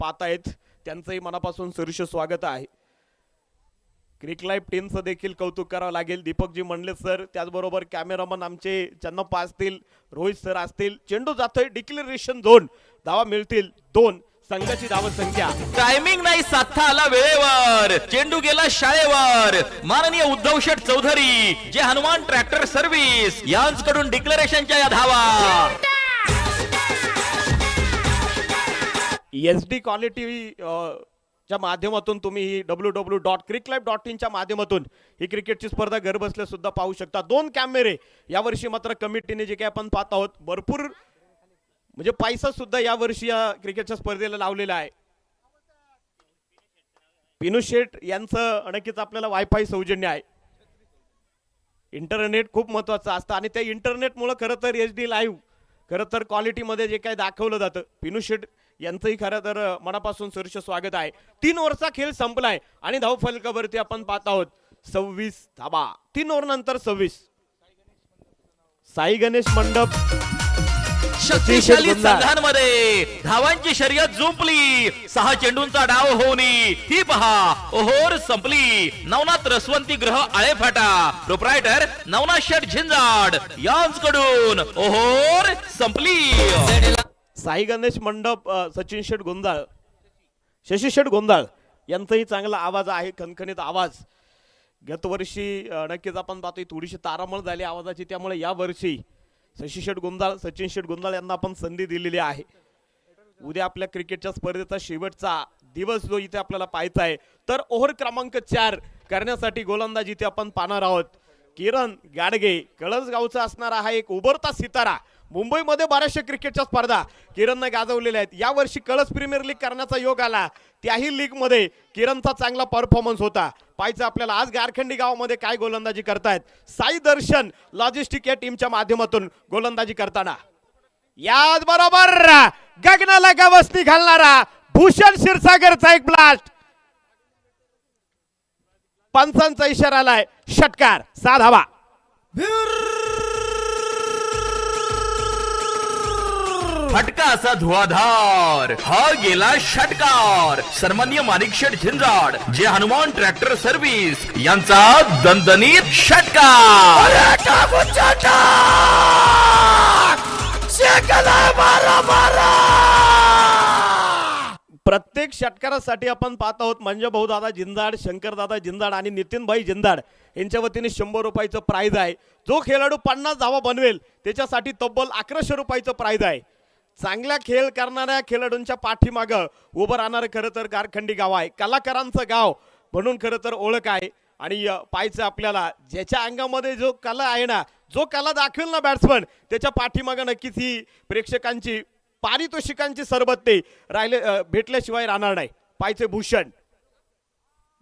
पाहतायत त्यांचंही मनापासून सरस स्वागत आहे. क्रिक लाईफ टीमचं देखील कौतुक करावं लागेल. दीपकजी म्हणले सर त्याचबरोबर कॅमेरामन आमचे चन्नप्पा असतील रोहित सर असतील चेंडू जातोय डिक्लेरेशन झोन धावा मिळतील दोन संघाची धाव संख्या. टायमिंग नाही साधता आला वेळेवर. चेंडू गेला शाळेवर. माननीय उद्धव शेठ चौधरी जे हनुमान ट्रॅक्टर सर्व्हिस यांकडून डिक्लेरेशनच्या या धावा. एस डी क्वालिटी च्या माध्यमातून तुम्ही ही W W dot cric life dot इनच्या माध्यमातून ही क्रिकेटची स्पर्धा घरबसल्या सुद्धा पाहू शकता. दोन कॅमेरे यावर्षी मात्र कमिटीने जे काही आपण पाहत आहोत भरपूर म्हणजे पैसा सुद्धा यावर्षी या क्रिकेटच्या स्पर्धेला लावलेला आहे. पिनू शेठ यांचं नक्कीच आपल्याला वायफाय सौजन्य आहे. इंटरनेट खूप महत्वाचं असतं आणि त्या इंटरनेटमुळं खरं तर एच डी लाईव्ह खरं तर क्वालिटीमध्ये जे काही दाखवलं जातं. पिनू शेठ यांचंही खरं तर मनापासून सरस स्वागत आहे. तीन ओव्हरचा खेळ संपलाय आणि धाव फलकावरती आपण पाहत आहोत. सव्वीस धाबा तीन ओव्हर नंतर सव्वीस. साई गणेश मंडप. शक्तिशाली. संघांमध्ये धावांची शर्यत जुंपली. सहा चेंडूंचा डाव होऊनी ती पहा. ओहोर संपली. नवनाथ रसवंती ग्रह आळेफाटा. प्रोप्रायटर नवनाथ शेठ झिंजाड. यांकडून ओहोर संपली. साई गणेश मंडप सचिन शेठ गोंधाळ शशी शेठ गोंधाळ यांचाही चांगला आवाज आहे खणखणीत आवाज. गत वर्षी नक्कीच आपण पाहतोय थोडीशी तारामळ झाली आवाजाची त्यामुळे या वर्षी शशी शेठ गोंधाळ सचिन शेठ गोंधाळ यांना आपण संधी दिलेली आहे. उद्या आपल्या क्रिकेटच्या स्पर्धेचा शेवटचा दिवस जो इथे आपल्याला पाहायचा आहे. तर ओव्हर क्रमांक चार करण्यासाठी गोलंदाज इथे आपण पाहणार आहोत. किरण गाडगे कळसगावचा असणारा हा एक उभरता सितारा. मुंबईमध्ये बऱ्याचशा क्रिकेटच्या स्पर्धा किरणनं गाजवलेल्या आहेत. यावर्षी कळस प्रीमियर लीग करण्याचा योग आला. त्याही लीगमध्ये किरणचा चांगला परफॉर्मन्स होता. पाहायचं आपल्याला आज गारखंडी गावामध्ये काय गोलंदाजी करतायत. साई दर्शन लॉजिस्टिक या टीमच्या माध्यमातून गोलंदाजी करताना. याच बरोबर गगनाला गवस्ती घालणारा भूषण क्षीरसागरचा एक ब्लास्ट पंचांचा इशारा आलाय. षटकार साधावा फटका असा धुवाधार. हा गेला षटकार. सन्मान्य माणिक शेठ झिंजाड जे हनुमान ट्रॅक्टर सर्व्हिस यांचा दणदणीत षटकार. प्रत्येक षटकारासाठी आपण पाहत आहोत म्हणजे भाऊदादा जिंदाड शंकरदादा जिंदाड आणि नितीनभाई जिंदाड यांच्या वतीने शंभर रुपयाचं प्राईज आहे. जो खेळाडू पन्नास धावा बनवेल त्याच्यासाठी तब्बल अकराशे रुपयाचं प्राईज आहे. चांगला खेळ करणाऱ्या खेळाडूंच्या पाठीमागं उभं राहणारं खरं तर गारखंडी गाव आहे. कलाकारांचं गाव म्हणून खरं तर ओळख आहे. आणि पाहायचं आपल्याला ज्याच्या अंगामध्ये जो कला आहे ना जो कला दाखवेल ना बॅट्समन त्याच्या पाठीमागं नक्कीच ही प्रेक्षकांची पारितोषिकांची सरबत्ते राहिले भेटल्याशिवाय राहणार नाही. पाहिजे भूषण.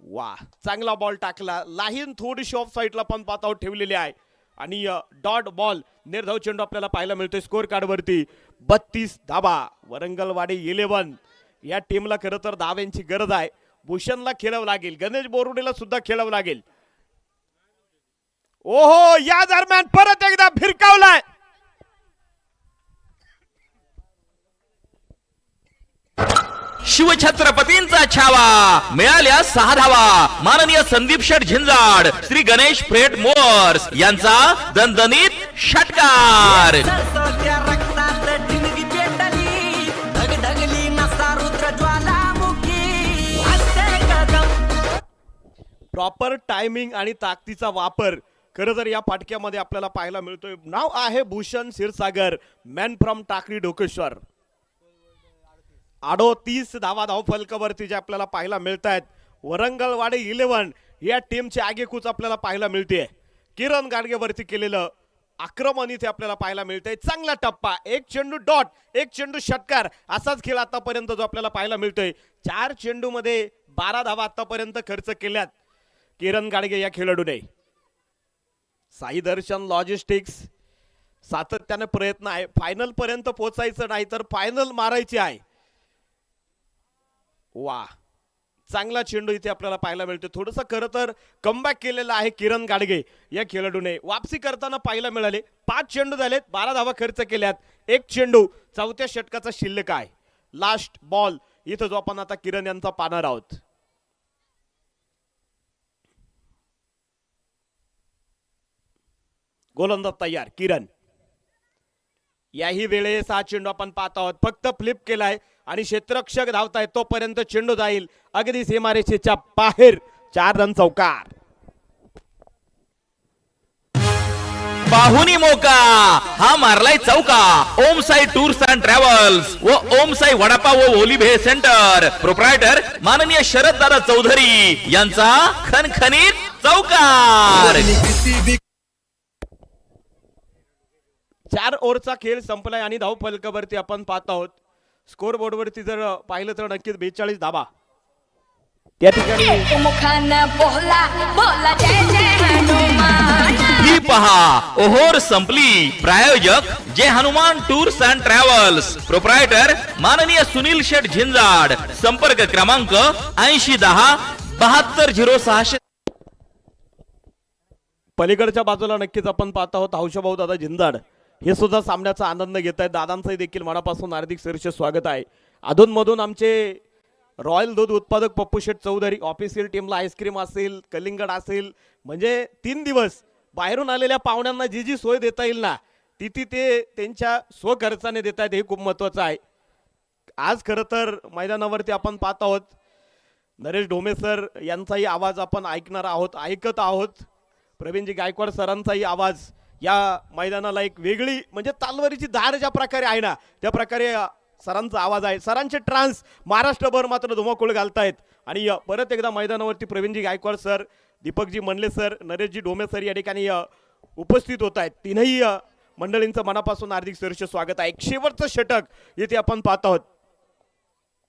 वा चांगला बॉल टाकला. लाहीन थोडीशी ऑफ साईडला पण पातावर ठेवलेली आहे. आणि डॉट बॉल. निर्धाव चेंडू आपल्याला पाहायला मिळतोय स्कोर कार्डवरती बत्तीस धाबा वरंगलवाडी इलेव्हन. या टीमला खरं तर धाव्यांची गरज आहे. भूषणला खेळावं लागेल. गणेश बोरुडेला सुद्धा खेळावं लागेल. ओहो या दरम्यान परत एकदा फिरकावलाय. शिवछत्रपतींचा छावा. मिळाल्या सहा धावा माननीय संदीप शेठ झिंजाड श्री गणेश फ्रेट मोअर्स यांचा दणदणीत षटकार. प्रॉपर टायमिंग आणि ताकदीचा वापर खरं तर या पाटक्यामध्ये आपल्याला पाहायला मिळतोय. नाव आहे भूषण क्षीरसागर मॅन फ्रॉम टाकळी डोकेश्वर अडोतीस धावा धाव फलकावरती जे आपल्याला पाहायला मिळत आहेत वरंगलवाडी इलेव्हन या टीमची आगेकूच आपल्याला पाहायला मिळते किरण गाडगेवरती केलेलं आक्रमण इथे आपल्याला पाहायला मिळतंय. चांगला टप्पा. एक चेंडू डॉट एक चेंडू षटकार असाच खेळ आतापर्यंत जो आपल्याला पाहायला मिळतोय. चार चेंडूमध्ये बारा धावा आतापर्यंत खर्च केल्यात किरण गाडगे या खेळाडूने. साई दर्शन लॉजिस्टिक्स सातत्याने प्रयत्न आहे. फायनल पर्यंत नाही तर फायनल मारायची आहे. वा. चांगला चेंडू इथे आपल्याला पाहायला मिळतो थोडंसं खरं तर कमबॅक केलेलं आहे किरण गाडगे या खेळाडूने. वापसी करताना पाहायला मिळाले. पाच चेंडू झालेत बारा धावा खर्च केल्यात. एक चेंडू चौथ्या षटकाचा शिल्लक आहे. लास्ट बॉल इथं जो आपण आता किरण यांचा पाहणार आहोत. गोलंदाज तयार किरण. याही वेळेस हा चेंडू आपण पाहत आहोत. फक्त फ्लिप केलाय. आणि क्षेत्ररक्षक धावताय तोपर्यंत चेंडू जाईल. अगदी सीमारेषेच्या बाहेर. चार रन चौकार. पाहुनी मोका हा मारलाय चौका. Om Sai tours and travels व ओम साई वडापाव व ओलिभे सेंटर. प्रोप्रायटर माननीय शरद दादा चौधरी यांचा खणखणीत चौकार. चार ओव्हरचा खेळ संपलाय आणि धाव फलकावरती आपण पाहत आहोत. स्कोर बोर्डवरती जर पाहिलं तर नक्कीच बेचाळीस धाबा. त्या ठिकाणी मुखानं बोला बोला जय जय हनुमान. ही पहा ओहोर संपली. प्रायोजक Jay Hanuman tours and travels. Proprietor माननीय सुनील शेठ झिंजाड. संपर्क क्रमांक ऐंशी दहा बहात्तर झिरो सहाशे. पलीकडच्या बाजूला नक्कीच आपण पाहत आहोत हौशाभाऊ दादा जिंदाड हे सुद्धा सामन्याचा आनंद घेत आहेत. दादांचंही देखील मनापासून हार्दिक सहर्ष स्वागत आहे. अधूनमधून आमचे रॉयल दूध उत्पादक पप्पू शेठ चौधरी ऑफिशियल टीमला आईस्क्रीम असेल कलिंगड असेल म्हणजे तीन दिवस बाहेरून आलेल्या पाहुण्यांना जी जी सोय देता येईल ना ती ती ते त्यांच्या स्वखर्चाने देत आहेत. हे खूप महत्त्वाचं आहे. आज खरं तर मैदानावरती आपण पाहत आहोत. नरेश ढोमे सर यांचाही आवाज आपण ऐकणार आहोत ऐकत आहोत. प्रवीणजी गायकवाड सरांचाही आवाज. या मैदानाला एक वेगळी म्हणजे तालवारीची दार ज्या प्रकारे आहे ना त्या प्रकारे सरांचा आवाज आहे. सरांचे ट्रान्स महाराष्ट्रभर मात्र धुमाकूळ घालतायत. आणि परत एकदा मैदानावरती Pravinji Gaikwad sir Deepakji Mandle sir Nareshji Dhome sir या ठिकाणी उपस्थित होत आहेत तीनही मंडळींचं मनापासून हार्दिक सहर्ष स्वागत आहे. एक शेवटचं षटक येथे आपण पाहत आहोत.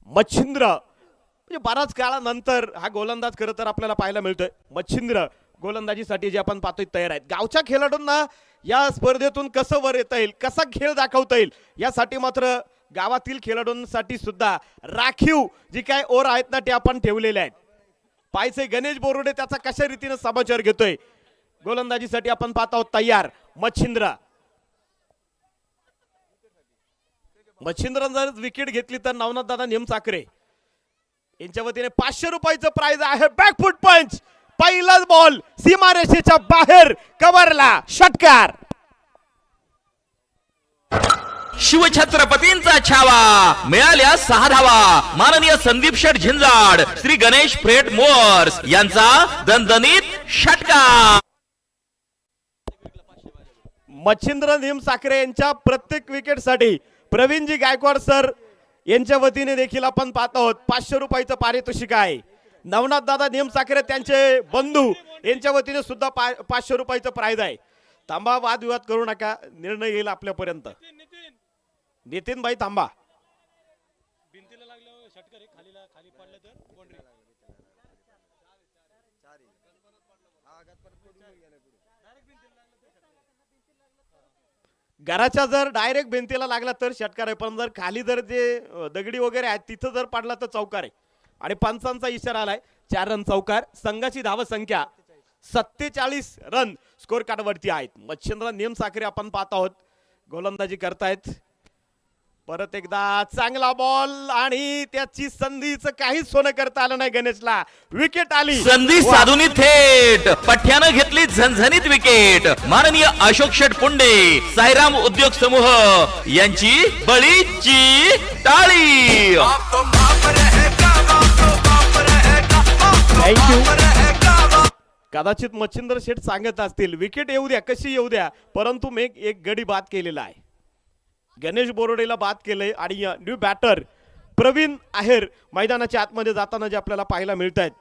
मच्छिंद्र. म्हणजे बराच काळानंतर हा गोलंदाज खरं तर आपल्याला पाहायला मिळतोय. मच्छिंद्र. गोलंदाजीसाठी जे आपण पाहतोय तयार आहेत. गावच्या खेळाडूंना या स्पर्धेतून कसं वर येता येईल कसा खेळ दाखवता येईल यासाठी मात्र गावातील खेळाडूंसाठी सुद्धा राखीव जी काय ओर आहेत ना ते आपण ठेवलेले आहेत. पायचे गणेश बोरुडे त्याचा कशा रीतीनं समाचार घेतोय? गोलंदाजीसाठी आपण पाहत आहोत तयार मच्छिंद्र. जर विकेट घेतली तर नवनाथ दादा नेमचाकरे. यांच्या वतीने पाचशे रुपयाचं प्राइज आहे. बॅकफुट पंच पहिलाच बॉल सीमारेषेच्या बाहेर कव्हरला षटकार. शिवछत्रपतींचा छावा. मिळाल्या सहा धावा माननीय संदीप शेठ झिंजाड श्री गणेश फ्रेट मोअर्स यांचा दणदणीत षटकार. मच्छिंद्र नेम साखरे यांच्या प्रत्येक विकेटसाठी प्रवीणजी गायकवाड सर यांच्या वतीने देखील आपण पाहत आहोत. पाचशे रुपयाचं पारितोषिक आहे. नवनाथ दादा नेम साखरे त्यांचे बंधू यांच्या वतीने सुद्धा पा पाचशे रुपयाचं प्राईज आहे. थांबा वादविवाद करू नका. निर्णय येईल आपल्यापर्यंत. नितीन भाई थांबा. घराच्या जर डायरेक्ट भिंतीला लागला तर षटकार आहे पण जर खाली जर जे दगडी वगैरे आहेत तिथं जर पडला तर चौकार आहे. आणि पंचांचा इशारा आलाय. चार रन चौकार संघाची धाव संख्या सत्तेचाळीस रन स्कोर कार्डवरती आहेत. मच्छिंद्र नेम साखरे आपण पाहत आहोत. गोलंदाजी करतायत. परत एकदा चांगला बॉल आणि त्याची संधीचं काहीच सोनं करता आलं नाही गणेशला. विकेट आली. संधी. साधुनी थेट. पठ्यानं घेतली झणझणीत विकेट माननीय अशोक शेठ पुंडे साईराम उद्योग समूह यांची बळीची टाळी. थँक्यू कदाचित मच्छिंद्र शेठ सांगत असतील विकेट येऊ द्या कशी येऊ द्या? परंतु मी एक- एक गडी बाद केलेला आहे. गणेश बोरोडेला बाद केलंय आणि न्यू बॅटर प्रवीण आहेर मैदानाच्या आतमध्ये जाताना जे आपल्याला पाहायला मिळत आहेत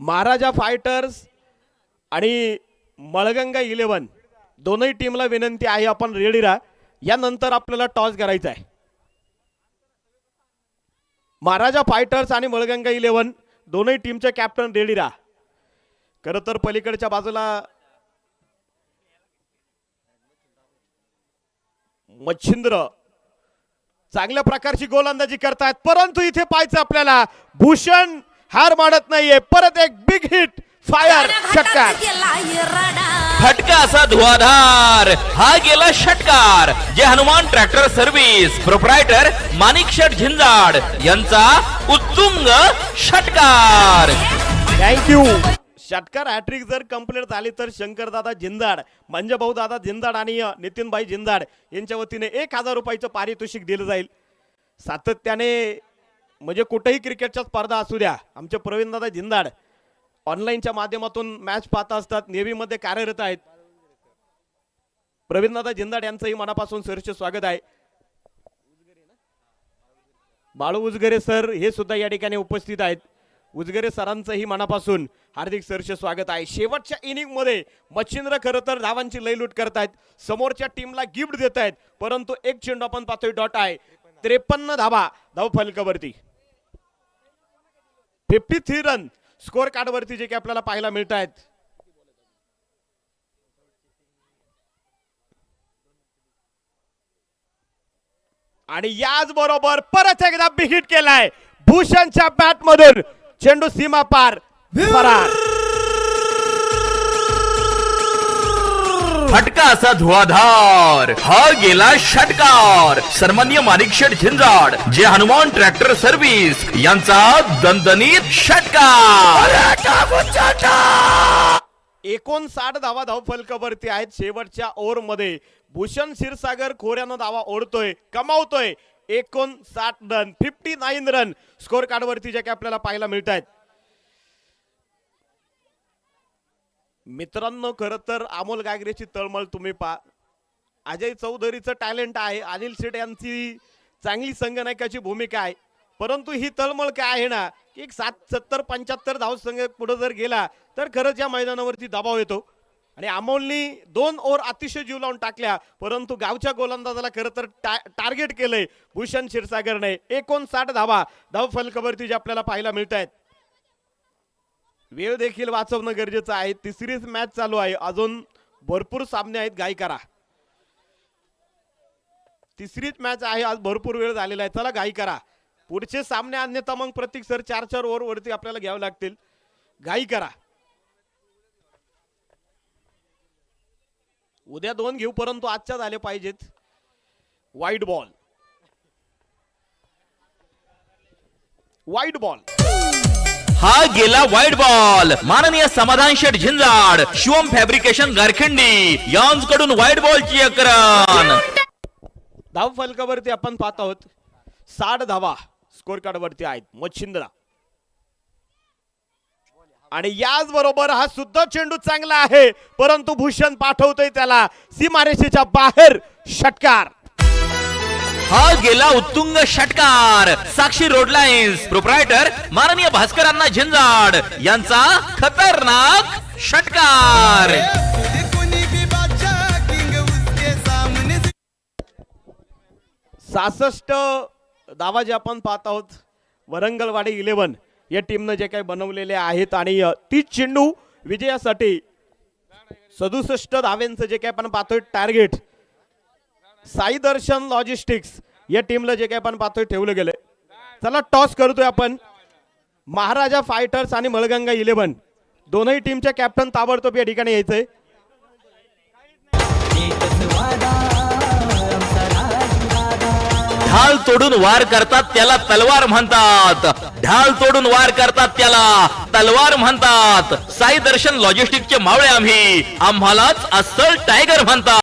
महाराजा फायटर्स आणि मळगंगा इलेव्हन दोनही टीमला विनंती आहे आपण रेडी राहा. यानंतर आपल्याला टॉस करायचा आहे. महाराजा फायटर्स आणि मळगंगा इलेव्हन दोनही टीमचे कॅप्टन रेडी राहा. खरं तर पलीकडच्या बाजूला मच्छिंद्र चांगल्या प्रकारची गोलंदाजी करतायत परंतु इथे पाहायचं आपल्याला भूषण हार मानत नाहीये. परत एक बिग हिट फायर षटकार. रडा. फटका असा धुवाधार. हा गेला षटकार. Jay Hanuman tractor service. Proprietor Manik Sheth Zinjad यांचा उत्तुंग षटकार. थँक्यू षटकार हॅट्रिक जर कंप्लीट झाली तर शंकरदादा जिंदाड म्हणजे भाऊ दादा जिंदाड आणि नितीनभाई जिंदाड यांच्या वतीने एक हजार रुपयाचं पारितोषिक दिलं जाईल. सातत्याने म्हणजे कुठेही क्रिकेटच्या स्पर्धा असू द्या आमचे प्रवीणदादा जिंदाड ऑनलाईनच्या माध्यमातून मॅच पाहत असतात. नेव्हीमध्ये कार्यरत आहेत. प्रवीणदादा जिंदाड यांचंही मनापासून सरचे स्वागत आहे. बाळू उजगरे सर हे सुद्धा या ठिकाणी उपस्थित आहेत. उजगरे सरांचंही मनापासून हार्दिक सरचे स्वागत आहे. शेवटच्या इनिंगमध्ये मच्छिंद्र खरं तर धावांची लयलूट करतायत. समोरच्या टीमला गिफ्ट देत आहेत परंतु एक चेंडू आपण पातळी डॉट आहे. त्रेपन्न धावा धाव फलकावरती फिफ्टी थ्री रन स्कोर कार्डवरती जे की आपल्याला पाहायला मिळत आहेत आणि याच बरोबर परत एकदा बिहिट केलाय. भूषणच्या बॅट मधून चेंडू सीमा पार. फरार. फटका असा धुवाधार. हा गेला षटकार. सन्मान्य माणिकशेठ झिंजाड जे हनुमान ट्रॅक्टर सर्व्हिस यांचा दणदणीत षटकार. एकोणसाठ धावा धाव फलकावरती आहेत शेवटच्या ओव्हरमध्ये भूषण क्षीरसागर खोऱ्यानं धावा ओढतोय कमावतोय. एकोणसाठ run fifty nine run score कार्डवरती जे काही आपल्याला पाहायला मिळत आहेत मित्रांनो खरं तर अमोल गागरेची तळमळ तुम्ही पा अजय चौधरीचं टॅलेंट आहे अनिल शेठ यांची चांगली संगणकाची भूमिका आहे. परंतु ही तळमळ काय आहे ना की एक सात सत्तर पंच्याहत्तर धाव संघ पुढे जर गेला तर खरंच या मैदानावरती दबाव येतो. आणि अमोलनी दोन ओव्हर अतिशय जीव लावून टाकल्या परंतु गावच्या गोलंदाजाला खरं तर टा- टार्गेट केलंय भूषण क्षीरसागरने. एकोणसाठ धावा धाव फलकावरती जे आपल्याला पाहायला मिळत आहेत वेळ देखील वाचवणं गरजेचं आहे. तिसरीच मॅच चालू आहे. अजून भरपूर सामने आहेत. गाय करा. तिसरीच मॅच आहे. आज भरपूर वेळ झालेला आहे. चला घाई करा. पुढचे सामने अन्यथा मग प्रत्येक सर चार चार ओव्हर वरती आपल्याला घ्यावे लागतील. घाई करा. उद्या दोन घेऊ परंतु आजच्या झाले पाहिजेत. वाईट बॉल वाईट बॉल हा गेला वाईट बॉल. माननीय समाधान शेठ झिंजाड शिवम फॅब्रिकेशन गारखिंडी यांकडून वाईट बॉलची अकरान धाव फलकावरती आपण पाहत आहोत. साठ धावा स्कोर कार्डवरती आहेत मच्छिंद्रा आणि याच बरोबर हा सुद्धा चेंडू चांगला आहे परंतु भूषण पाठवतोय त्याला. सीमारेषेच्या बाहेर षटकार. हा गेला उत्तुंग षटकार साक्षी रोड लाईन्स प्रोप्रायटर माननीय भास्करांना झिंजाड यांचा खतरनाक षटकार. सासष्ट दावा सहासष्ट जे आपण पाहत आहोत वरंगलवाडी इलेव्हन या टीमनं जे काही बनवलेले आहेत आणि तीच चेंडू विजयासाठी सदुसष्ट धाव्यांचं जे काही आपण पाहतोय टार्गेट साई दर्शन लॉजिस्टिक्स या टीमला जे काही आपण पाहतोय ठेवलं गेलंय. चला टॉस करतोय आपण. महाराजा फायटर्स आणि मळगंगा इलेव्हन. दोनही टीमच्या कॅप्टन ताबडतोब या ठिकाणी यायचंय. ढाल तोडून वार करतात त्याला तलवार म्हणतात. ढाल तोडून वार करतात त्याला तलवार म्हणतात. साई दर्शन लॉजिस्टिकचे मावळे आम्ही. आम्हालाच अस्सल टायगर म्हणतात.